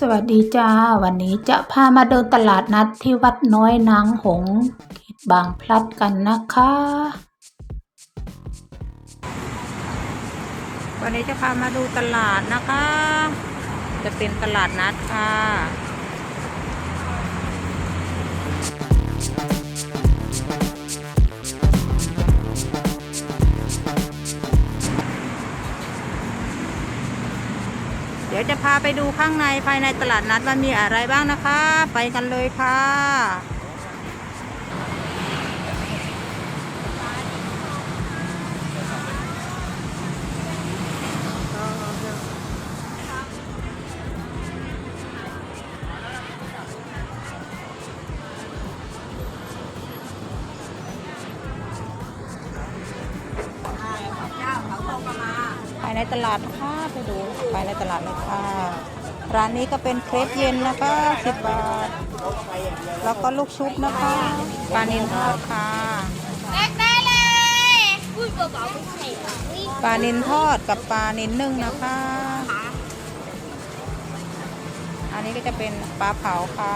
สวัสดีจ้า วันนี้จะพามาเดินตลาดนัดที่วัดน้อยนางหงส์เขตบางพลัดกันนะคะ วันนี้จะพามาดูตลาดนะคะ จะเป็นตลาดนัดค่ะ ดี๋ยวจะพาไปดูข้างในภายในตลาดนัดว่ามีอะไรบ้างนะคะ ไปกันเลยค่ะ ในตลาดนะคะไปดูภายในตลาดเลยค่ะ ร้านนี้ก็เป็นเครปเย็นนะคะสิบบาท แล้วก็ลูกชุบนะคะปลานิลทอดค่ะแลกได้เลยพูดเบาๆไม่ใช่ค่ะนี่ปลานิลทอดกับปลานิลนึ่งนะคะ อันนี้ก็จะเป็นปลาเผาค่ะ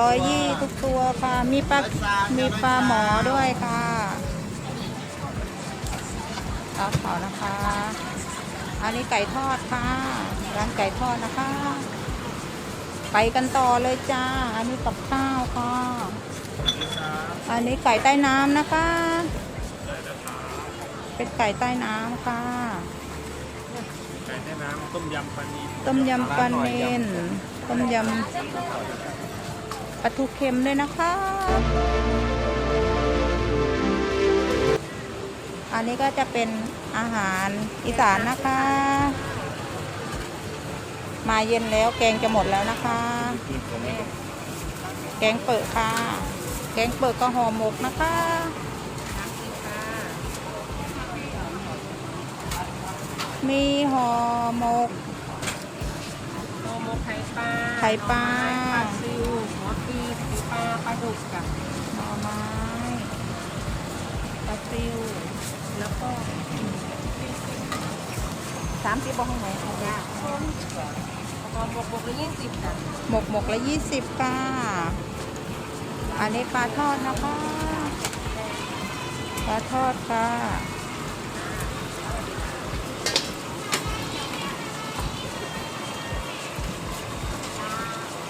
ร้อยยี่ทุกตัวค่ะ มีปลา มีปลาหมอด้วยค่ะปลาเผานะคะ อันนี้ไก่ทอดค่ะ ร้านไก่ทอดนะคะ ไปกันต่อเลยจ้า อันนี้กับข้าวค่ะ อันนี้ไก่ใต้น้ำนะคะ เป็นไก่ใต้น้ำค่ะ น้ำต้มยำปลานีต้มยำปลาเนนต้มยำปลาทูเค็มด้วยนะคะ อันนี้ก็จะเป็นอาหารอีสานนะคะ มาเย็นแล้วแกงจะหมดแล้วนะคะ แกงเปิดค่ะ แกงเปิดก็ห่อหมกนะคะ มีห่อหมก โมโมไข่ปลาไข่ปลา ปลาซิวหัวปีไข่ปลาปลาดุกกับหน่อไม้ปลาซิวแล้วก็สามสิบบาทของไหนคะย่าแล้วก็บวกบวกละยี่สิบจ้ะหมกหมกละยี่สิบค่ะ อันนี้ปลาทอดนะคะ ปลาทอดค่ะ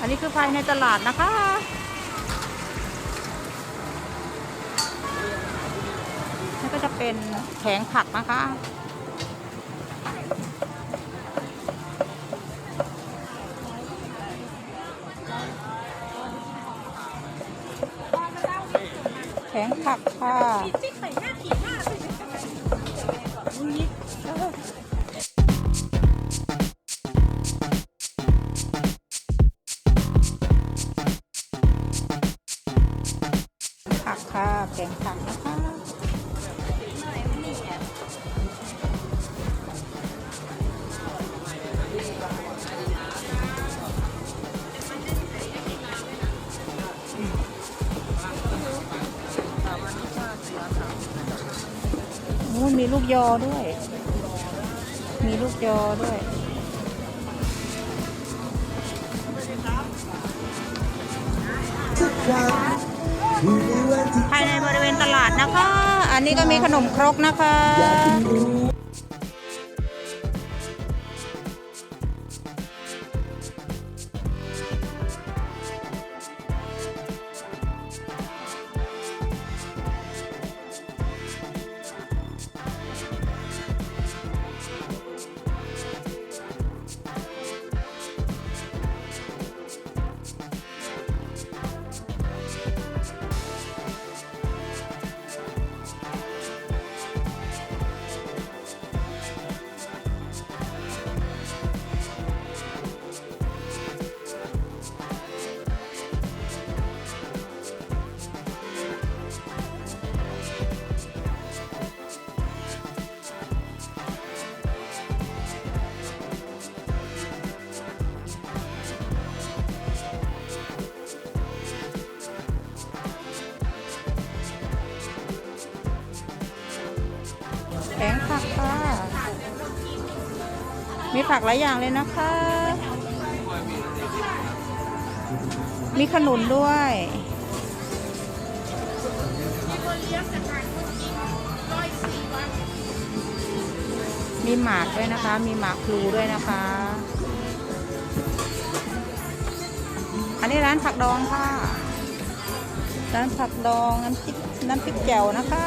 อันนี้คือภายในตลาดนะคะ นี่ก็จะเป็นแผงผักนะคะ แผงผักค่ะ กค่ะแผงผักนะคะมีลูกยอด้วย มีลูกยอด้วย ริเวณตลาดนะคะ อันนี้ก็มีขนมครกนะคะ มีผักหลายอย่างเลยนะคะ มีขนุนด้วยมีหมากด้วยนะคะ มีหมากพลูด้วยนะคะ อันนี้ร้านผักดองค่ะ ร้านผักดองน้ำพริกน้ำพริกแจ่วนะคะ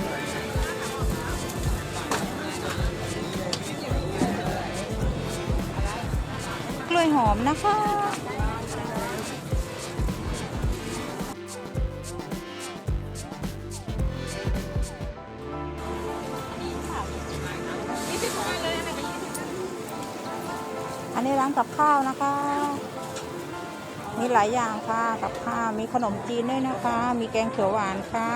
วยหอมนะคะ อันนี้ร้านกับข้าวนะคะ มีหลายอย่างค่ะกับข้าวมีขนมจีนด้วยนะคะ มีแกงเขียวหวานค่ะ